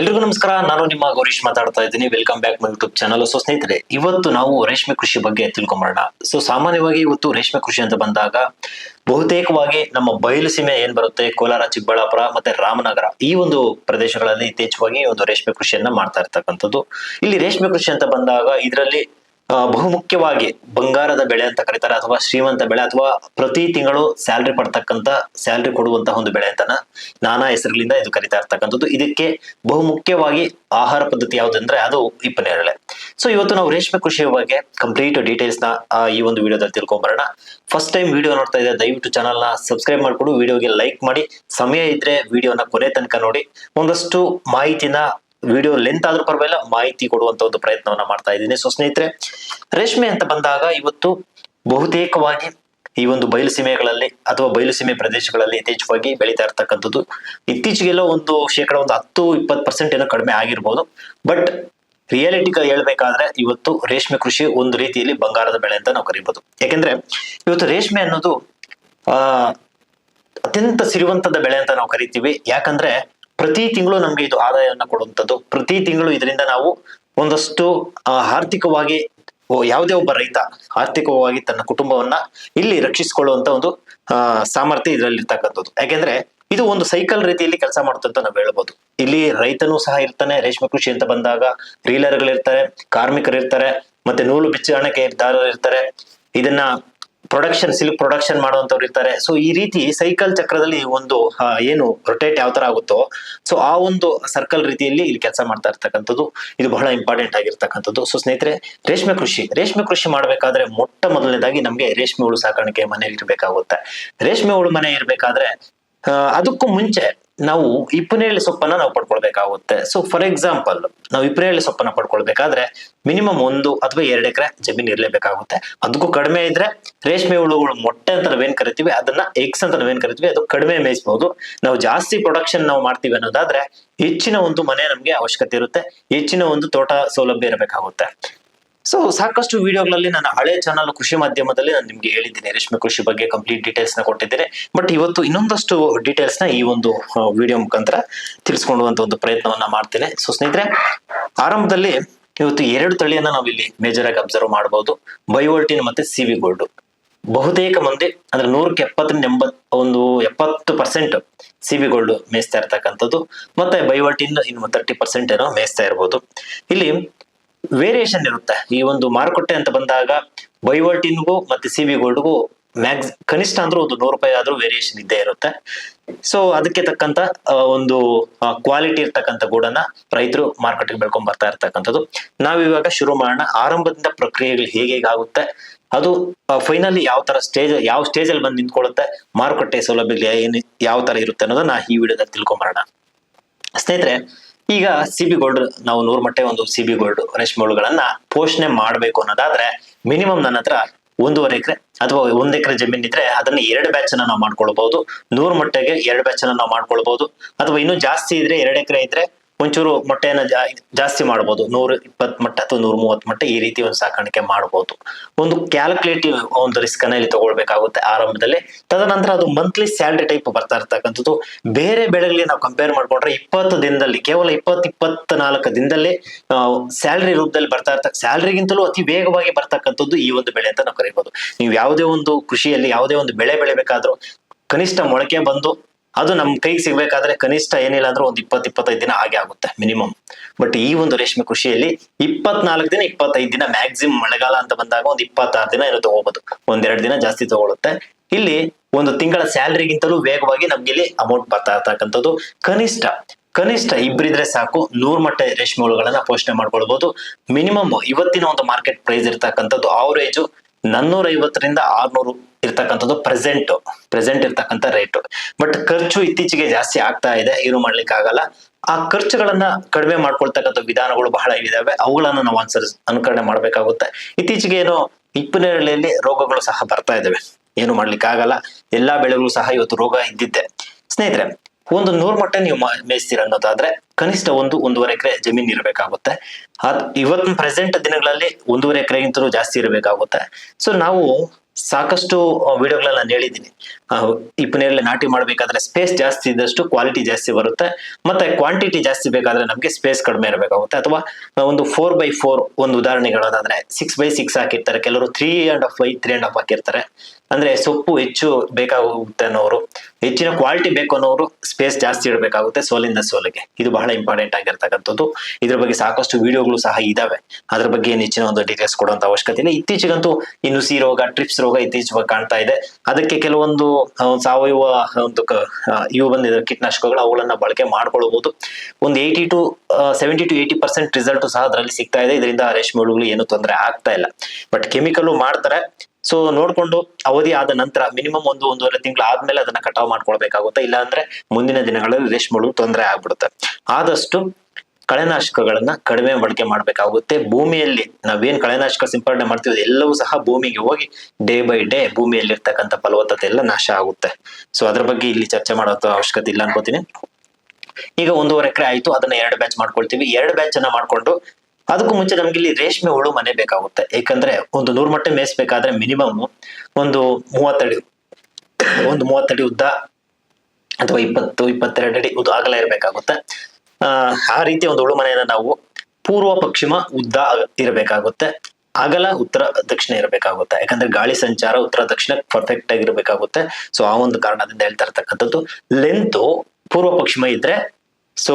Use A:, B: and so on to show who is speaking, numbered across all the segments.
A: ಎಲ್ರಿಗೂ ನಮಸ್ಕಾರ. ನಾನು ನಿಮ್ಮ ಗೌರೀಶ್ ಮಾತಾಡ್ತಾ ಇದ್ದೀನಿ. Welcome back my YouTube channel so ಸ್ನೇಹಿತರೆ, ಇವತ್ತು ನಾವು ರೇಷ್ಮೆ ಕೃಷಿ ಬಗ್ಗೆ ತಿಳ್ಕೊಂಬರೋಣ. ಸೊ ಸಾಮಾನ್ಯವಾಗಿ ಇವತ್ತು ರೇಷ್ಮೆ ಕೃಷಿ ಅಂತ ಬಂದಾಗ ಬಹುತೇಕವಾಗಿ ನಮ್ಮ ಬಯಲು ಸೀಮೆ ಏನ್ ಬರುತ್ತೆ? ಕೋಲಾರ, ಚಿಕ್ಕಬಳ್ಳಾಪುರ ಮತ್ತೆ ರಾಮನಗರ ಈ ಒಂದು ಪ್ರದೇಶಗಳಲ್ಲಿ ಯಥೇಚ್ಛವಾಗಿ ಒಂದು ರೇಷ್ಮೆ ಕೃಷಿಯನ್ನ ಮಾಡ್ತಾ ಇರ್ತಕ್ಕಂಥದ್ದು. ಇಲ್ಲಿ ರೇಷ್ಮೆ ಕೃಷಿ ಅಂತ ಬಂದಾಗ ಇದರಲ್ಲಿ ಬಹುಮುಖ್ಯವಾಗಿ ಬಂಗಾರದ ಬೆಳೆ ಅಂತ ಕರೀತಾರೆ, ಅಥವಾ ಶ್ರೀಮಂತ ಬೆಳೆ, ಅಥವಾ ಪ್ರತಿ ತಿಂಗಳು ಸ್ಯಾಲ್ರಿ ಪಡ್ತಕ್ಕಂತ ಸ್ಯಾಲ್ರಿ ಕೊಡುವಂತಹ ಒಂದು ಬೆಳೆ ಅಂತ ನಾನಾ ಹೆಸರುಗಳಿಂದ ಇದು ಕರಿತಾ ಇರ್ತಕ್ಕಂಥದ್ದು. ಇದಕ್ಕೆ ಬಹುಮುಖ್ಯವಾಗಿ ಆಹಾರ ಪದ್ಧತಿ ಯಾವುದಂದ್ರೆ ಅದು ಇಪ್ಪನೇರಳೆ ಸೊ ಇವತ್ತು ನಾವು ರೇಷ್ಮೆ ಕೃಷಿಯ ಬಗ್ಗೆ ಕಂಪ್ಲೀಟ್ ಡೀಟೇಲ್ಸ್ನ ಈ ಒಂದು ವಿಡಿಯೋದಲ್ಲಿ ತಿಳ್ಕೊಂಬರೋಣ. ಫಸ್ಟ್ ಟೈಮ್ ವಿಡಿಯೋ ನೋಡ್ತಾ ಇದ್ದಾರೆ ದಯವಿಟ್ಟು ಚಾನಲ್ನ ಸಬ್ಸ್ಕ್ರೈಬ್ ಮಾಡ್ಕೊಂಡು, ವಿಡಿಯೋಗೆ ಲೈಕ್ ಮಾಡಿ. ಸಮಯ ಇದ್ರೆ ವಿಡಿಯೋನ ಕೊನೆ ತನಕ ನೋಡಿ. ಒಂದಷ್ಟು ಮಾಹಿತಿನ ವಿಡಿಯೋ ಲೆಂತ್ ಆದ್ರೂ ಪರವಾಗಿಲ್ಲ, ಮಾಹಿತಿ ಕೊಡುವಂತ ಒಂದು ಪ್ರಯತ್ನವನ್ನ ಮಾಡ್ತಾ ಇದ್ದೀನಿ. ಸೊ ಸ್ನೇಹಿತರೆ, ರೇಷ್ಮೆ ಅಂತ ಬಂದಾಗ ಇವತ್ತು ಬಹುತೇಕವಾಗಿ ಈ ಒಂದು ಬಯಲು ಸೀಮೆಗಳಲ್ಲಿ ಅಥವಾ ಬಯಲು ಸೀಮೆ ಪ್ರದೇಶಗಳಲ್ಲಿ ಯಥೇಚ್ಛವಾಗಿ ಬೆಳೀತಾ ಇರ್ತಕ್ಕಂಥದ್ದು. ಇತ್ತೀಚೆಗೆಲ್ಲ ಒಂದು ಶೇಕಡ ಒಂದು ಹತ್ತು, ಇಪ್ಪತ್ತು ಪರ್ಸೆಂಟ್ ಏನೋ ಕಡಿಮೆ ಆಗಿರ್ಬೋದು. ಬಟ್ ರಿಯಾಲಿಟಿ ಹೇಳ್ಬೇಕಾದ್ರೆ ಇವತ್ತು ರೇಷ್ಮೆ ಕೃಷಿ ಒಂದು ರೀತಿಯಲ್ಲಿ ಬಂಗಾರದ ಬೆಳೆ ಅಂತ ನಾವು ಕರಿಬಹುದು ಯಾಕೆಂದ್ರೆ ಇವತ್ತು ರೇಷ್ಮೆ ಅನ್ನೋದು, ಆ, ಅತ್ಯಂತ ಸಿರಿವಂತದ ಬೆಳೆ ಅಂತ ನಾವು ಕರಿತೀವಿ. ಯಾಕಂದ್ರೆ ಪ್ರತಿ ತಿಂಗಳು ನಮ್ಗೆ ಇದು ಆದಾಯವನ್ನ ಕೊಡುವಂಥದ್ದು. ಪ್ರತಿ ತಿಂಗಳು ಇದರಿಂದ ನಾವು ಒಂದಷ್ಟು ಆರ್ಥಿಕವಾಗಿ ಯಾವುದೇ ಒಬ್ಬ ರೈತ ಆರ್ಥಿಕವಾಗಿ ತನ್ನ ಕುಟುಂಬವನ್ನ ಇಲ್ಲಿ ರಕ್ಷಿಸಿಕೊಳ್ಳುವಂತ ಒಂದು ಸಾಮರ್ಥ್ಯ ಇದರಲ್ಲಿ ಇರ್ತಕ್ಕಂಥದ್ದು ಯಾಕೆಂದ್ರೆ ಇದು ಒಂದು ಸೈಕಲ್ ರೀತಿಯಲ್ಲಿ ಕೆಲಸ ಮಾಡುತ್ತಂತ ನಾವು ಹೇಳ್ಬೋದು. ಇಲ್ಲಿ ರೈತನೂ ಸಹ ಇರ್ತಾನೆ, ರೇಷ್ಮೆ ಕೃಷಿ ಅಂತ ಬಂದಾಗ ರೀಲರ್ಗಳಿರ್ತಾರೆ, ಕಾರ್ಮಿಕರಿರ್ತಾರೆ, ಮತ್ತೆ ನೂಲು ಬಿಚ್ಚಾಣಿಕೆದಾರರು ಇರ್ತಾರೆ ಇದನ್ನ ಪ್ರೊಡಕ್ಷನ್ ಸಿಲ್ಕ್ ಪ್ರೊಡಕ್ಷನ್ ಮಾಡುವಂತವ್ರು ಇರ್ತಾರೆ. ಸೊ ಈ ರೀತಿ ಸೈಕಲ್ ಚಕ್ರದಲ್ಲಿ ಒಂದು ಏನು ರೊಟೇಟ್ ಯಾವ ತರ ಆಗುತ್ತೋ ಸೊ ಆ ಒಂದು ಸರ್ಕಲ್ ರೀತಿಯಲ್ಲಿ ಇಲ್ಲಿ ಕೆಲಸ ಮಾಡ್ತಾ ಇರ್ತಕ್ಕಂಥದ್ದು, ಇದು ಬಹಳ ಇಂಪಾರ್ಟೆಂಟ್ ಆಗಿರ್ತಕ್ಕಂಥದ್ದು. ಸೊ ಸ್ನೇಹಿತರೆ, ರೇಷ್ಮೆ ಕೃಷಿ ರೇಷ್ಮೆ ಕೃಷಿ ಮಾಡಬೇಕಾದ್ರೆ ಮೊಟ್ಟ ಮೊದಲನೇದಾಗಿ ನಮಗೆ ರೇಷ್ಮೆ ಹುಳು ಸಾಕಾಣಿಕೆ ಮನೆಯಲ್ಲಿ ಇರಬೇಕಾಗುತ್ತೆ. ರೇಷ್ಮೆ ಹುಳು ಮನೆ ಇರಬೇಕಾದ್ರೆ ಅದಕ್ಕೂ ಮುಂಚೆ ನಾವು ಇಪ್ಪನೇಳಿ ಸೊಪ್ಪನ್ನ ನಾವು ಪಡ್ಕೊಳ್ಬೇಕಾಗುತ್ತೆ. ಸೊ ಫಾರ್ ಎಕ್ಸಾಂಪಲ್ ನಾವು ಇಪ್ಪನೇಳಿ ಸೊಪ್ಪನ್ನ ಪಡ್ಕೊಳ್ಬೇಕಾದ್ರೆ ಮಿನಿಮಮ್ ಒಂದು ಅಥವಾ ಎರಡು ಎಕರೆ ಜಮೀನು ಇರಲೇಬೇಕಾಗುತ್ತೆ. ಅದಕ್ಕೂ ಕಡಿಮೆ ಇದ್ರೆ ರೇಷ್ಮೆ ಹುಳುಗಳು ಮೊಟ್ಟೆ ಅಂತ ನಾವೇನ್ ಕರಿತೀವಿ, ಅದನ್ನ ಎಕ್ಸ್ ಅಂತ ನಾವೇನ್ ಕರಿತೀವಿ, ಅದು ಕಡಿಮೆ ಮೇಯಿಸಬಹುದು ನಾವು ಜಾಸ್ತಿ ಪ್ರೊಡಕ್ಷನ್ ನಾವು ಮಾಡ್ತೀವಿ ಅನ್ನೋದಾದ್ರೆ ಹೆಚ್ಚಿನ ಒಂದು ಮನೆ ನಮ್ಗೆ ಅವಶ್ಯಕತೆ ಇರುತ್ತೆ. ಹೆಚ್ಚಿನ ಒಂದು ತೋಟ ಸೌಲಭ್ಯ ಇರಬೇಕಾಗುತ್ತೆ. ಸೊ ಸಾಕಷ್ಟು ವಿಡಿಯೋಗಳಲ್ಲಿ ನನ್ನ ಹಳೆ ಚಾನಲ್ ಕೃಷಿ ಮಾಧ್ಯಮದಲ್ಲಿ ನಾನು ನಿಮ್ಗೆ ಹೇಳಿದ್ದೀನಿ. ರೇಷ್ಮೆ ಕೃಷಿ ಬಗ್ಗೆ ಕಂಪ್ಲೀಟ್ ಡೀಟೇಲ್ಸ್ನ ಕೊಟ್ಟಿದ್ದೇನೆ. ಬಟ್ ಇವತ್ತು ಇನ್ನೊಂದಷ್ಟು ಡೀಟೇಲ್ಸ್ನ ಈ ಒಂದು ವಿಡಿಯೋ ಮುಖಾಂತರ ತಿಳಿಸ್ಕೊಳ್ಳುವಂತ ಒಂದು ಪ್ರಯತ್ನವನ್ನ ಮಾಡ್ತೇನೆ. ಸೊ ಸ್ನೇಹಿತರೆ, ಆರಂಭದಲ್ಲಿ ಇವತ್ತು ಎರಡು ತಳಿಯನ್ನ ನಾವು ಇಲ್ಲಿ ಮೇಜರ್ ಆಗಿ ಅಬ್ಸರ್ವ್ ಮಾಡಬಹುದು ಬಯೋಲ್ಟಿನ್ ಮತ್ತೆ ಸಿವಿ ಗೋಲ್ಡ್ ಬಹುತೇಕ ಮಂದಿ ಅಂದ್ರೆ ನೂರಕ್ಕೆ ಎಪ್ಪತ್ತರಿಂದ ಎಂಬತ್, ಒಂದು ಎಪ್ಪತ್ತು ಪರ್ಸೆಂಟ್ ಸಿವಿ ಗೋಲ್ಡ್ ಮೇಯಿಸ್ತಾ ಇರ್ತಕ್ಕಂಥದ್ದು. ಮತ್ತೆ ಬಯೋಲ್ಟಿನ್ ಇನ್ನು ತರ್ಟಿ ಪರ್ಸೆಂಟ್ ಏನೋ ಮೇಯಿಸ್ತಾ ಇರ್ಬೋದು. ಇಲ್ಲಿ ವೇರಿಯೇಷನ್ ಇರುತ್ತೆ. ಈ ಒಂದು ಮಾರುಕಟ್ಟೆ ಅಂತ ಬಂದಾಗ ಬೈವರ್ಟಿನ್ಗೂ ಮತ್ತೆ ಸಿ ಬಿ ಗೋಲ್ಡ್ಗೂ ಮ್ಯಾಕ್ಸ್ ಕನಿಷ್ಠ ಅಂದ್ರೆ ಒಂದು ನೂರು ರೂಪಾಯಿ ಆದ್ರೂ ವೇರಿಯೇಷನ್ ಇದ್ದೇ ಇರುತ್ತೆ. ಸೊ ಅದಕ್ಕೆ ತಕ್ಕಂತ ಒಂದು ಕ್ವಾಲಿಟಿ ಇರ್ತಕ್ಕಂಥ ಗೂಡನ್ನ ರೈತರು ಮಾರ್ಕೆಟ್ಗೆ ಬೆಳ್ಕೊಂಡ್ ಬರ್ತಾ ಇರ್ತಕ್ಕಂಥದ್ದು. ನಾವಿವಾಗ ಶುರು ಮಾಡೋಣ. ಆರಂಭದಿಂದ ಪ್ರಕ್ರಿಯೆಗಳು ಹೇಗೆ ಆಗುತ್ತೆ, ಅದು ಫೈನಲಿ ಯಾವ ತರ ಸ್ಟೇಜ್ ಯಾವ ಸ್ಟೇಜ್ ಅಲ್ಲಿ ಬಂದು ನಿಂತ್ಕೊಳ್ಳುತ್ತೆ, ಮಾರುಕಟ್ಟೆ ಸೌಲಭ್ಯಗಳು ಏನು, ಯಾವ ತರ ಇರುತ್ತೆ ಅನ್ನೋದನ್ನ ಈ ವಿಡಿಯೋದಲ್ಲಿ ತಿಳ್ಕೊಂಬರೋಣ. ಸ್ನೇಹಿತರೆ ಈಗ ಸಿ ಬಿ ಗೋಲ್ಡ್ ನಾವು ನೂರ್ ಮಟ್ಟೆ ಒಂದು ಸಿ ಬಿ ಗೋಲ್ಡ್ ರೇಷ್ಮೆ ಹುಳುಗಳನ್ನ ಪೋಷಣೆ ಮಾಡಬೇಕು ಅನ್ನೋದಾದ್ರೆ ಮಿನಿಮಮ್ ನನ್ನ ಹತ್ರ ಒಂದೂವರೆ ಎಕರೆ ಅಥವಾ ಒಂದ್ ಎಕರೆ ಜಮೀನ್ ಇದ್ರೆ ಅದನ್ನ ಎರಡು ಬ್ಯಾಚ್ ಅನ್ನ ನಾವು ಮಾಡ್ಕೊಳ್ಬಹುದು ನೂರ್ ಮಟ್ಟೆಗೆ ಎರಡು ಬ್ಯಾಚ್ ಅನ್ನ ನಾವು ಮಾಡ್ಕೊಳ್ಬಹುದು ಅಥವಾ ಇನ್ನೂ ಜಾಸ್ತಿ ಇದ್ರೆ ಎರಡು ಎಕರೆ ಇದ್ರೆ ಒಂಚೂರು ಮೊಟ್ಟೆಯನ್ನ ಜಾಸ್ತಿ ಮಾಡಬಹುದು ನೂರ ಇಪ್ಪತ್ ಮೊಟ್ಟೆ ಅಥವಾ ನೂರ ಮೂವತ್ ಮೊಟ್ಟೆ ಈ ರೀತಿ ಒಂದು ಸಾಕಾಣಿಕೆ ಮಾಡಬಹುದು ಒಂದು ಕ್ಯಾಲ್ಕುಲೇಟಿವ್ ಒಂದು ರಿಸ್ಕ್ ಅನ್ನ ಇಲ್ಲಿ ತಗೊಳ್ಬೇಕಾಗುತ್ತೆ ಆರಂಭದಲ್ಲಿ. ತದನಂತರ ಅದು ಮಂತ್ಲಿ ಸ್ಯಾಲ್ರಿ ಟೈಪ್ ಬರ್ತಾ ಇರ್ತಕ್ಕಂಥದ್ದು. ಬೇರೆ ಬೆಳೆಗಳಿಗೆ ನಾವು ಕಂಪೇರ್ ಮಾಡ್ಕೊಂಡ್ರೆ ಇಪ್ಪತ್ತು ದಿನದಲ್ಲಿ, ಕೇವಲ ಇಪ್ಪತ್ತು ಇಪ್ಪತ್ತ ನಾಲ್ಕು ದಿನದಲ್ಲಿ ಸ್ಯಾಲ್ರಿ ರೂಪದಲ್ಲಿ ಬರ್ತಾ ಇರ್ತಕ್ಕ ಸ್ಯಾಲ್ರಿಗಿಂತಲೂ ಅತಿ ವೇಗವಾಗಿ ಬರ್ತಕ್ಕಂಥದ್ದು ಈ ಒಂದು ಬೆಳೆ ಅಂತ ನಾವು ಕರಿಬಹುದು ನೀವು ಯಾವುದೇ ಒಂದು ಕೃಷಿಯಲ್ಲಿ ಯಾವುದೇ ಒಂದು ಬೆಳೆ ಬೆಳಿಬೇಕಾದ್ರೂ ಕನಿಷ್ಠ ಮೊಳಕೆ ಬಂದು ಅದು ನಮ್ ಕೈಗೆ ಸಿಗ್ಬೇಕಾದ್ರೆ ಕನಿಷ್ಠ ಏನಿಲ್ಲ ಅಂದ್ರೆ ಒಂದು ಇಪ್ಪತ್ ಇಪ್ಪತ್ತೈದು ದಿನ ಹಾಗೆ ಆಗುತ್ತೆ, ಮಿನಿಮಮ್. ಬಟ್ ಈ ಒಂದು ರೇಷ್ಮೆ ಕೃಷಿಯಲ್ಲಿ ಇಪ್ಪತ್ನಾಲ್ಕು ದಿನ, ಇಪ್ಪತ್ತೈದು ದಿನ ಮ್ಯಾಕ್ಸಿಮಮ್ ಮಳೆಗಾಲ ಅಂತ ಬಂದಾಗ ಒಂದು ಇಪ್ಪತ್ತಾರು ದಿನ ಏನೋ ತಗೋಬಹುದು ಒಂದೆರಡು ದಿನ ಜಾಸ್ತಿ ತಗೊಳುತ್ತೆ. ಇಲ್ಲಿ ಒಂದು ತಿಂಗಳ ಸ್ಯಾಲರಿಗಿಂತಲೂ ವೇಗವಾಗಿ ನಮ್ಗೆ ಇಲ್ಲಿ ಅಮೌಂಟ್ ಬರ್ತಾ ಇರ್ತಕ್ಕಂಥದ್ದು. ಕನಿಷ್ಠ ಕನಿಷ್ಠ ಇಬ್ಬರಿದ್ರೆ ಸಾಕು, ನೂರ್ ಮಟ್ಟೆ ರೇಷ್ಮೆ ಹುಳುಗಳನ್ನ ಪೋಷಣೆ ಮಾಡ್ಕೊಳ್ಬಹುದು ಮಿನಿಮಮ್ ಇವತ್ತಿನ ಒಂದು ಮಾರ್ಕೆಟ್ ಪ್ರೈಸ್ ಇರ್ತಕ್ಕಂಥದ್ದು ಅವರೇಜು ನಾನ್ನೂರ ಐವತ್ತರಿಂದ ಆರ್ನೂರು ಇರ್ತಕ್ಕಂಥದ್ದು ಪ್ರೆಸೆಂಟ್ ಪ್ರೆಸೆಂಟ್ ಇರ್ತಕ್ಕಂಥ ರೇಟ್ ಬಟ್ ಖರ್ಚು ಇತ್ತೀಚೆಗೆ ಜಾಸ್ತಿ ಆಗ್ತಾ ಇದೆ, ಏನು ಮಾಡ್ಲಿಕ್ಕೆ ಆಗಲ್ಲ. ಆ ಖರ್ಚುಗಳನ್ನ ಕಡಿಮೆ ಮಾಡ್ಕೊಳ್ತಕ್ಕಂಥ ವಿಧಾನಗಳು ಬಹಳ ಇದಾವೆ. ಅವುಗಳನ್ನ ನಾವು ಅನುಸರಿಸ್, ಅನುಕರಣೆ ಮಾಡ್ಬೇಕಾಗುತ್ತೆ. ಇತ್ತೀಚೆಗೆ ಏನೋ ಹಿಪ್ಪನೇರಳೆಯಲ್ಲಿ ರೋಗಗಳು ಸಹ ಬರ್ತಾ ಇದಾವೆ. ಏನು ಮಾಡ್ಲಿಕ್ಕೆ ಆಗಲ್ಲ. ಎಲ್ಲಾ ಬೆಳೆಗಳು ಸಹ ಇವತ್ತು ರೋಗ ಇದ್ದಿದ್ದೆ ಸ್ನೇಹಿತರೆ ಒಂದು ನೂರ್ ಮಟ್ಟ ನೀವು ಮೇಯಿಸ್ತೀರ ಅನ್ನೋದಾದ್ರೆ ಕನಿಷ್ಠ ಒಂದು ಒಂದೂವರೆ ಎಕರೆ ಜಮೀನ್ ಇರಬೇಕಾಗುತ್ತೆ. ಅದ್ ಇವತ್ತಿನ ಪ್ರೆಸೆಂಟ್ ದಿನಗಳಲ್ಲಿ ಒಂದೂವರೆ ಎಕರೆಗಿಂತಲೂ ಜಾಸ್ತಿ ಇರಬೇಕಾಗುತ್ತೆ. ಸೊ ನಾವು ಸಾಕಷ್ಟು ವಿಡಿಯೋಗಳಲ್ಲಿ ನಾನು ಹೇಳಿದ್ದೀನಿ. ಇಪ್ಪನೇರಳೆ ನಾಟಿ ಮಾಡಬೇಕಾದ್ರೆ ಸ್ಪೇಸ್ ಜಾಸ್ತಿ ಇದ್ದಷ್ಟು ಕ್ವಾಲಿಟಿ ಜಾಸ್ತಿ ಬರುತ್ತೆ. ಮತ್ತೆ ಕ್ವಾಂಟಿಟಿ ಜಾಸ್ತಿ ಬೇಕಾದ್ರೆ ನಮಗೆ ಸ್ಪೇಸ್ ಕಡಿಮೆ ಇರಬೇಕಾಗುತ್ತೆ. ಅಥವಾ ಒಂದು ಫೋರ್ ಬೈ ಫೋರ್ ಒಂದು ಉದಾಹರಣೆ ಹೇಳೋದಾದ್ರೆ ಸಿಕ್ಸ್ ಬೈ ಸಿಕ್ಸ್ ಹಾಕಿರ್ತಾರೆ. ಕೆಲವರು three and half by three and half ಹಾಕಿರ್ತಾರೆ. ಅಂದ್ರೆ ಸೊಪ್ಪು ಹೆಚ್ಚು ಬೇಕಾಗುತ್ತೆ ಅನ್ನೋರು, ಹೆಚ್ಚಿನ ಕ್ವಾಲಿಟಿ ಬೇಕು ಅನ್ನೋರು ಸ್ಪೇಸ್ ಜಾಸ್ತಿ ಇಡಬೇಕಾಗುತ್ತೆ ಸೋಲಿಂದ ಸೋಲಿಗೆ. ಇದು ಬಹಳ ಇಂಪಾರ್ಟೆಂಟ್ ಆಗಿರ್ತಕ್ಕಂಥದ್ದು. ಇದ್ರ ಬಗ್ಗೆ ಸಾಕಷ್ಟು ವಿಡಿಯೋಗಳು ಸಹ ಇದಾವೆ. ಅದ್ರ ಬಗ್ಗೆ ಹೆಚ್ಚಿನ ಒಂದು ಡೀಟೇಲ್ಸ್ ಕೊಡುವಂತ ಅವಶ್ಯಕತೆ ಇಲ್ಲ ಇತ್ತೀಚೆಗಂತೂ ಈ ನುಸಿ ರೋಗ ಟ್ರಿಪ್ಸ್ ರೋಗ ಇತ್ತೀಚೆಗೆ ಕಾಣ್ತಾ ಇದೆ. ಅದಕ್ಕೆ ಕೆಲವೊಂದು ಸಾವಯವ ಒಂದು ಇವು ಬಂದಿದೆ. ಕೀಟನಾಶಕಗಳು ಅವುಗಳನ್ನ ಬಳಕೆ ಮಾಡ್ಕೊಳ್ಬಹುದು. ಒಂದು eighty to seventy to eighty percent result ಸಹ ಅದರಲ್ಲಿ ಸಿಗ್ತಾ ಇದೆ. ಇದರಿಂದ ರೇಷ್ಮೆ ಹುಳುಗಳು ಏನು ತೊಂದರೆ ಆಗ್ತಾ ಇಲ್ಲ. ಬಟ್ ಕೆಮಿಕಲ್ ಮಾಡ್ತಾರೆ. ಸೊ ನೋಡ್ಕೊಂಡು ಅವಧಿ ಆದ ನಂತರ ಮಿನಿಮಮ್ ಒಂದು ಒಂದೂವರೆ ತಿಂಗಳು ಆದ್ಮೇಲೆ ಅದನ್ನ ಕಟಾವ್ ಮಾಡ್ಕೊಳ್ಬೇಕಾಗುತ್ತೆ. ಇಲ್ಲ ಅಂದ್ರೆ ಮುಂದಿನ ದಿನಗಳಲ್ಲಿ ರೇಷ್ಮೆಗಳು ತೊಂದರೆ ಆಗ್ಬಿಡುತ್ತೆ. ಆದಷ್ಟು ಕಳೆನಾಶಕಗಳನ್ನ ಕಡಿಮೆ ಬಳಕೆ ಮಾಡಬೇಕಾಗುತ್ತೆ. ಭೂಮಿಯಲ್ಲಿ ನಾವೇನ್ ಕಳೆನಾಶಕ ಸಿಂಪಡಣೆ ಮಾಡ್ತೀವಿ ಎಲ್ಲವೂ ಸಹ ಭೂಮಿಗೆ ಹೋಗಿ ಡೇ ಬೈ ಡೇ ಭೂಮಿಯಲ್ಲಿ ಇರ್ತಕ್ಕಂಥ ಫಲವತ್ತತೆ ಎಲ್ಲ ನಾಶ ಆಗುತ್ತೆ. ಸೊ ಅದ್ರ ಬಗ್ಗೆ ಇಲ್ಲಿ ಚರ್ಚೆ ಮಾಡೋ ಅವಶ್ಯಕತೆ ಇಲ್ಲ ಅನ್ಕೋತೀನಿ. ಈಗ ಒಂದೂವರೆ ಎಕರೆ ಆಯ್ತು. ಅದನ್ನ ಎರಡು ಬ್ಯಾಚ್ ಮಾಡ್ಕೊಳ್ತೀವಿ. ಎರಡು ಬ್ಯಾಚ್ ಅನ್ನ ಮಾಡ್ಕೊಂಡು ಅದಕ್ಕೂ ಮುಂಚೆ ನಮ್ಗೆ ಇಲ್ಲಿ ರೇಷ್ಮೆ ಹುಳು ಮನೆ ಬೇಕಾಗುತ್ತೆ. ಯಾಕಂದ್ರೆ ಒಂದು ನೂರು ಮೊಟ್ಟೆ ಮೇಯಿಸ್ಬೇಕಾದ್ರೆ ಮಿನಿಮಮ್ ಒಂದು ಮೂವತ್ತಡಿ ಒಂದು ಮೂವತ್ತಡಿ ಉದ್ದ ಅಥವಾ ಇಪ್ಪತ್ತು, ಇಪ್ಪತ್ತೆರಡು ಅಡಿ ಉದ್ದ ಅಗಲ ಇರಬೇಕಾಗುತ್ತೆ. ಆ ರೀತಿಯ ಒಂದು ಹುಳು ಮನೆಯನ್ನ ನಾವು ಪೂರ್ವ ಪಶ್ಚಿಮ ಉದ್ದ ಇರಬೇಕಾಗುತ್ತೆ. ಅಗಲ ಉತ್ತರ ದಕ್ಷಿಣ ಇರಬೇಕಾಗುತ್ತೆ. ಯಾಕಂದ್ರೆ ಗಾಳಿ ಸಂಚಾರ ಉತ್ತರ ದಕ್ಷಿಣ ಪರ್ಫೆಕ್ಟ್ ಆಗಿರ್ಬೇಕಾಗುತ್ತೆ. ಸೊ ಆ ಒಂದು ಕಾರಣದಿಂದ ಹೇಳ್ತಾ ಇರ್ತಕ್ಕಂಥದ್ದು ಲೆಂತ್ ಪೂರ್ವ ಪಶ್ಚಿಮ ಇದ್ರೆ ಸೊ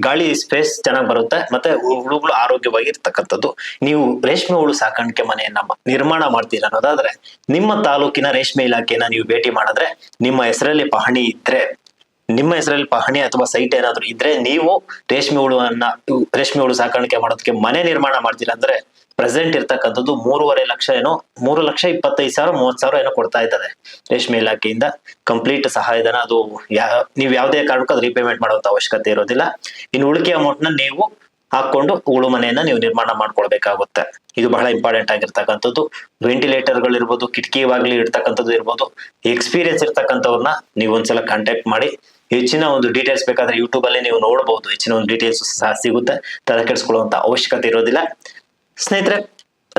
A: ಗಾಳಿ ಸ್ಪೇಸ್ ಚೆನ್ನಾಗಿ ಬರುತ್ತೆ, ಮತ್ತೆ ಹುಳುಗಳು ಆರೋಗ್ಯವಾಗಿ ಇರ್ತಕ್ಕಂಥದ್ದು ನೀವು ರೇಷ್ಮೆ ಹುಳು ಸಾಕಾಣಿಕೆ ಮನೆಯನ್ನ ನಿರ್ಮಾಣ ಮಾಡ್ತೀರ ಅನ್ನೋದಾದ್ರೆ, ನಿಮ್ಮ ತಾಲೂಕಿನ ರೇಷ್ಮೆ ಇಲಾಖೆಯನ್ನ ನೀವು ಭೇಟಿ ಮಾಡಿದ್ರೆ, ನಿಮ್ಮ ಹೆಸರಲ್ಲಿ ಪಹಣಿ ಇದ್ರೆ ನಿಮ್ಮ ಹೆಸರಲ್ಲಿ ಪಹಣಿ ಅಥವಾ ಸೈಟ್ ಏನಾದ್ರು ಇದ್ರೆ ನೀವು ರೇಷ್ಮೆ ಹುಳುವನ್ನ, ರೇಷ್ಮೆ ಹುಳು ಸಾಕಾಣಿಕೆ ಮಾಡೋದಕ್ಕೆ ಮನೆ ನಿರ್ಮಾಣ ಮಾಡ್ತೀರಾ ಅಂದ್ರೆ ಪ್ರೆಸೆಂಟ್ ಇರ್ತಕ್ಕಂಥದ್ದು ಮೂರುವರೆ ಲಕ್ಷ ಏನೋ, ಮೂರು ಲಕ್ಷ ಇಪ್ಪತ್ತೈದು ಸಾವಿರ, ಮೂವತ್ತು ಸಾವಿರ ಏನೋ ಕೊಡ್ತಾ ಇದ್ದಾರೆ ರೇಷ್ಮೆ ಇಲಾಖೆಯಿಂದ. ಕಂಪ್ಲೀಟ್ ಸಹಾಯಧನ, ಅದು ಯಾ, ನೀವು ಯಾವುದೇ ಕಾರಣಕ್ಕೂ ಅದು ರೀಪೇಮೆಂಟ್ ಮಾಡುವಂತ ಅವಶ್ಯಕತೆ ಇರೋದಿಲ್ಲ. ಇನ್ನು ಉಳಿಕೆ ಅಮೌಂಟ್ನ ನೀವು ಹಾಕೊಂಡು ಉಳು ಮನೆಯನ್ನ ನೀವು ನಿರ್ಮಾಣ ಮಾಡ್ಕೊಳ್ಬೇಕಾಗುತ್ತೆ. ಇದು ಬಹಳ ಇಂಪಾರ್ಟೆಂಟ್ ಆಗಿರ್ತಕ್ಕಂಥದ್ದು. ವೆಂಟಿಲೇಟರ್ಗಳು ಇರ್ಬೋದು, ಕಿಟಕಿ ಇರ್ತಕ್ಕಂಥದ್ದು ಇರ್ಬೋದು ಎಕ್ಸ್ಪೀರಿಯನ್ಸ್ ಇರ್ತಕ್ಕಂಥವ್ರನ್ನ ನೀವು ಒಂದ್ಸಲ ಕಾಂಟ್ಯಾಕ್ಟ್ ಮಾಡಿ. ಹೆಚ್ಚಿನ ಒಂದು ಡೀಟೇಲ್ಸ್ ಬೇಕಾದ್ರೆ ಯೂಟ್ಯೂಬ್ ಅಲ್ಲಿ ನೀವು ನೋಡಬಹುದು ಹೆಚ್ಚಿನ ಒಂದು ಡೀಟೇಲ್ಸ್ ಸಹ ಸಿಗುತ್ತೆ. ತಲೆ ಕೆಡಿಸ್ಕೊಳ್ಳುವಂತ ಅವಶ್ಯಕತೆ ಇರೋದಿಲ್ಲ. ಸ್ನೇಹಿತರೆ,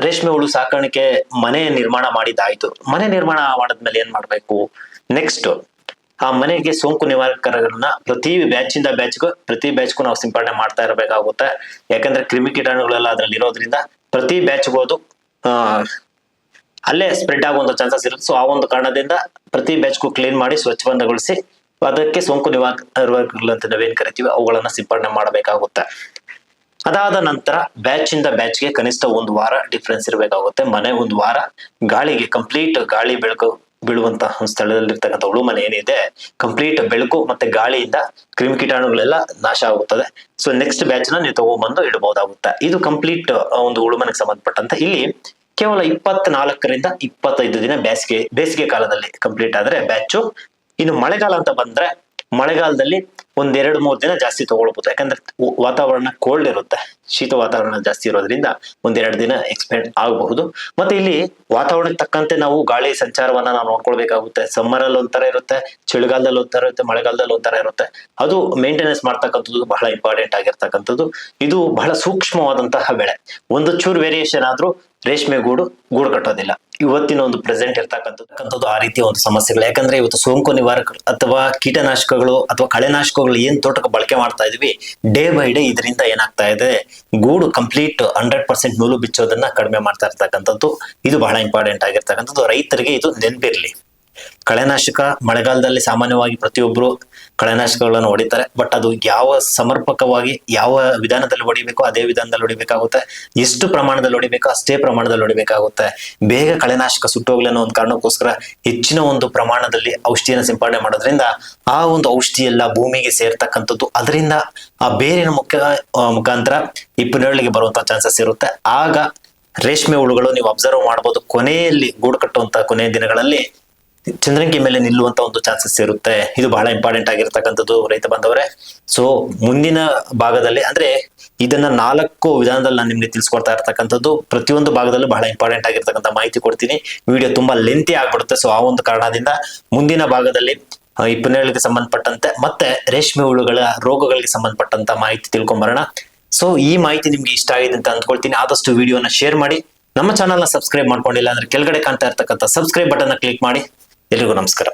A: ರೇಷ್ಮೆ ಹುಳು ಸಾಕಾಣಿಕೆ ಮನೆ ನಿರ್ಮಾಣ ಮಾಡಿದ್ದಾಯ್ತು. ಮನೆ ನಿರ್ಮಾಣ ಮಾಡಿದ್ಮೇಲೆ ಏನ್ ಮಾಡ್ಬೇಕು? ನೆಕ್ಸ್ಟ್ ಆ ಮನೆಗೆ ಸೋಂಕು ನಿವಾರಕಗಳನ್ನ ಪ್ರತಿ ಬ್ಯಾಚ್ ಇಂದ ಬ್ಯಾಚ್ಗೂ ಪ್ರತಿ ಬ್ಯಾಚ್ಗೂ ನಾವು ಸಿಂಪಡಣೆ ಮಾಡ್ತಾ ಇರಬೇಕಾಗುತ್ತೆ. ಯಾಕಂದ್ರೆ ಕ್ರಿಮಿ ಕೀಟಾಣುಗಳೆಲ್ಲ ಅದ್ರಲ್ಲಿ ಇರೋದ್ರಿಂದ ಪ್ರತಿ ಬ್ಯಾಚ್ಗೂ ಅದು ಅಲ್ಲೇ ಸ್ಪ್ರೆಡ್ ಆಗುವಂತ ಚಾನ್ಸಸ್ ಇರುತ್ತೆ. ಸೊ ಆ ಒಂದು ಕಾರಣದಿಂದ ಪ್ರತಿ ಬ್ಯಾಚ್ಗೂ ಕ್ಲೀನ್ ಮಾಡಿ ಸ್ವಚ್ಛಬಂಧಗೊಳಿಸಿ ಅದಕ್ಕೆ ಸೋಂಕು ನಿವಾರಕಗಳಂತ ನಾವೇನ್ ಕರಿತೀವಿ? ಅವುಗಳನ್ನ ಸಿಂಪಡಣೆ ಮಾಡಬೇಕಾಗುತ್ತೆ. ಅದಾದ ನಂತರ ಬ್ಯಾಚ್ ಇಂದ ಬ್ಯಾಚ್ಗೆ ಕನಿಷ್ಠ ಒಂದು ವಾರ ಡಿಫ್ರೆನ್ಸ್ ಇರಬೇಕಾಗುತ್ತೆ. ಮನೆ ಒಂದು ವಾರ, ಗಾಳಿಗೆ ಕಂಪ್ಲೀಟ್ ಗಾಳಿ ಬೆಳಕು ಬೀಳುವಂತಹ ಒಂದು ಸ್ಥಳದಲ್ಲಿರ್ತಕ್ಕಂಥ ಉಳು ಮನೆ ಏನಿದೆ ಕಂಪ್ಲೀಟ್ ಬೆಳಕು ಮತ್ತೆ ಗಾಳಿಯಿಂದ ಕ್ರಿಮಿಕೀಟಾಣುಗಳೆಲ್ಲ ನಾಶ ಆಗುತ್ತದೆ. ಸೊ ನೆಕ್ಸ್ಟ್ ಬ್ಯಾಚ್ನ ನೀವು ತಗೊಂಡ್ಬಂದು ಇಡಬಹುದಾಗುತ್ತೆ ಇದು ಕಂಪ್ಲೀಟ್ ಒಂದು ಉಳುಮನೆಗೆ ಸಂಬಂಧಪಟ್ಟಂತೆ. ಇಲ್ಲಿ ಕೇವಲ ಇಪ್ಪತ್ನಾಲ್ಕರಿಂದ ಇಪ್ಪತ್ತೈದು ದಿನ ಬೇಸಿಗೆ ಬೇಸಿಗೆ ಕಾಲದಲ್ಲಿ ಕಂಪ್ಲೀಟ್ ಆದ್ರೆ ಬ್ಯಾಚು ಇನ್ನು ಮಳೆಗಾಲ ಅಂತ ಬಂದ್ರೆ ಮಳೆಗಾಲದಲ್ಲಿ ಒಂದ್ ಎರಡು ಮೂರು ದಿನ ಜಾಸ್ತಿ ತಗೊಳ್ಬಹುದು ಯಾಕಂದ್ರೆ ವಾತಾವರಣ ಕೋಲ್ಡ್ ಇರುತ್ತೆ. ಶೀತ ವಾತಾವರಣ ಜಾಸ್ತಿ ಇರೋದ್ರಿಂದ ಒಂದೆರಡು ದಿನ ಎಕ್ಸ್ಪೆಂಡ್ ಆಗಬಹುದು. ಮತ್ತೆ ಇಲ್ಲಿ ವಾತಾವರಣಕ್ಕೆ ತಕ್ಕಂತೆ ನಾವು ಗಾಳಿ ಸಂಚಾರವನ್ನ ನಾವು ನೋಡ್ಕೊಳ್ಬೇಕಾಗುತ್ತೆ. ಸಮ್ಮರ್ ಅಲ್ಲಿ ಒಂಥರ ಇರುತ್ತೆ, ಚಳಿಗಾಲದಲ್ಲಿ ಒಂಥರ ಇರುತ್ತೆ, ಮಳೆಗಾಲದಲ್ಲಿ ಒಂಥರ ಇರುತ್ತೆ. ಅದು ಮೇಂಟೆನೆನ್ಸ್ ಮಾಡ್ತಕ್ಕಂಥದ್ದು ಬಹಳ ಇಂಪಾರ್ಟೆಂಟ್ ಆಗಿರ್ತಕ್ಕಂಥದ್ದು. ಇದು ಬಹಳ ಸೂಕ್ಷ್ಮವಾದಂತಹ ಬೆಳೆ. ಒಂದು ಚೂರು ವೇರಿಯೇಷನ್ ಆದ್ರೂ ರೇಷ್ಮೆ ಗೂಡು ಗೂಡು ಕಟ್ಟೋದಿಲ್ಲ. ಇವತ್ತಿನ ಒಂದು ಪ್ರೆಸೆಂಟ್ ಇರ್ತಕ್ಕಂಥದ್ದು ಆ ರೀತಿಯ ಒಂದು ಸಮಸ್ಯೆಗಳು. ಯಾಕಂದ್ರೆ ಇವತ್ತು ಸೋಂಕು ನಿವಾರಕ ಅಥವಾ ಕೀಟನಾಶಕಗಳು ಅಥವಾ ಕಳೆನಾಶಕಗಳು ಏನ್ ತೋಟಕ್ಕೆ ಬಳಕೆ ಮಾಡ್ತಾ ಇದ್ವಿ ಡೇ ಬೈ ಡೇ ಇದರಿಂದ ಏನಾಗ್ತಾ ಇದೆ, ಗೂಡು ಕಂಪ್ಲೀಟ್ ಹಂಡ್ರೆಡ್ ಪರ್ಸೆಂಟ್ ನೂಲು ಬಿಚ್ಚೋದನ್ನ ಕಡಿಮೆ ಮಾಡ್ತಾ ಇರ್ತಕ್ಕಂಥದ್ದು. ಇದು ಬಹಳ ಇಂಪಾರ್ಟೆಂಟ್ ಆಗಿರ್ತಕ್ಕಂಥದ್ದು. ರೈತರಿಗೆ ಇದು ನೆನಪಿರ್ಲಿ. ಕಳೆನಾಶಕ ಮಳೆಗಾಲದಲ್ಲಿ ಸಾಮಾನ್ಯವಾಗಿ ಪ್ರತಿಯೊಬ್ಬರು ಕಳೆನಾಶಕಗಳನ್ನು ಹೊಡಿತಾರೆ. ಬಟ್ ಅದು ಯಾವ ಸಮರ್ಪಕವಾಗಿ ಯಾವ ವಿಧಾನದಲ್ಲಿ ಹೊಡಿಬೇಕು, ಅದೇ ವಿಧಾನದಲ್ಲಿ ಹೊಡಿಬೇಕಾಗುತ್ತೆ. ಎಷ್ಟು ಪ್ರಮಾಣದಲ್ಲಿ ಹೊಡಿಬೇಕು, ಅಷ್ಟೇ ಪ್ರಮಾಣದಲ್ಲಿ ಹೊಡಿಬೇಕಾಗುತ್ತೆ. ಬೇಗ ಕಳೆನಾಶಕ ಸುಟ್ಟೋಗ್ಲಿ ಅನ್ನೋ ಒಂದು ಕಾರಣಕ್ಕೋಸ್ಕರ ಹೆಚ್ಚಿನ ಒಂದು ಪ್ರಮಾಣದಲ್ಲಿ ಔಷಧಿಯನ್ನು ಸಿಂಪಡಣೆ ಮಾಡೋದ್ರಿಂದ ಆ ಒಂದು ಔಷಧಿ ಎಲ್ಲ ಭೂಮಿಗೆ ಸೇರ್ತಕ್ಕಂಥದ್ದು. ಅದರಿಂದ ಆ ಬೇರಿನ ಮುಖ್ಯ ಮುಖಾಂತರ ಇಪ್ಪನೇಳಿಗೆ ಬರುವಂತಹ ಚಾನ್ಸಸ್ ಇರುತ್ತೆ. ಆಗ ರೇಷ್ಮೆ ಹುಳುಗಳು ನೀವು ಅಬ್ಸರ್ವ್ ಮಾಡಬಹುದು ಕೊನೆಯಲ್ಲಿ ಗೂಡು ಕಟ್ಟುವಂತಹ ಕೊನೆಯ ದಿನಗಳಲ್ಲಿ ಚಂದ್ರಂಗಿ ಮೇಲೆ ನಿಲ್ಲುವಂತ ಒಂದು ಚಾನ್ಸಸ್ ಇರುತ್ತೆ. ಇದು ಬಹಳ ಇಂಪಾರ್ಟೆಂಟ್ ಆಗಿರ್ತಕ್ಕಂಥದ್ದು ರೈತ ಬಾಂಧವರೇ. ಸೊ ಮುಂದಿನ ಭಾಗದಲ್ಲಿ ಅಂದ್ರೆ ಇದನ್ನ ನಾಲ್ಕು ವಿಧಾನದಲ್ಲಿ ನಾನು ನಿಮ್ಗೆ ತಿಳಿಸ್ಕೊಡ್ತಾ ಇರ್ತಕ್ಕಂಥದ್ದು. ಪ್ರತಿಯೊಂದು ಭಾಗದಲ್ಲೂ ಬಹಳ ಇಂಪಾರ್ಟೆಂಟ್ ಆಗಿರ್ತಕ್ಕಂಥ ಮಾಹಿತಿ ಕೊಡ್ತೀನಿ. ವಿಡಿಯೋ ತುಂಬಾ ಲೆಂತಿ ಆಗ್ಬಿಡುತ್ತೆ. ಸೊ ಆ ಒಂದು ಕಾರಣದಿಂದ ಮುಂದಿನ ಭಾಗದಲ್ಲಿ ಈ ಇಪ್ಪನೇಳಿಗೆ ಸಂಬಂಧಪಟ್ಟಂತೆ ಮತ್ತೆ ರೇಷ್ಮೆ ಹುಳುಗಳ ರೋಗಗಳಿಗೆ ಸಂಬಂಧಪಟ್ಟಂತ ಮಾಹಿತಿ ತಿಳ್ಕೊಂಬರೋಣ. ಸೊ ಈ ಮಾಹಿತಿ ನಿಮ್ಗೆ ಇಷ್ಟ ಆಗಿದೆ ಅಂತ ಅಂದ್ಕೊಳ್ತೀನಿ. ಆದಷ್ಟು ವಿಡಿಯೋನ ಶೇರ್ ಮಾಡಿ. ನಮ್ಮ ಚಾನಲ್ನ ಸಬ್ಸ್ಕ್ರೈಬ್ ಮಾಡ್ಕೊಂಡಿಲ್ಲ ಅಂದ್ರೆ ಕೆಳಗಡೆ ಕಾಣ್ತಾ ಇರ್ತಕ್ಕಂಥ ಸಬ್ಸ್ಕ್ರೈಬ್ ಬಟನ್ ಕ್ಲಿಕ್ ಮಾಡಿ. ಎಲ್ರಿಗೂ ನಮಸ್ಕಾರ.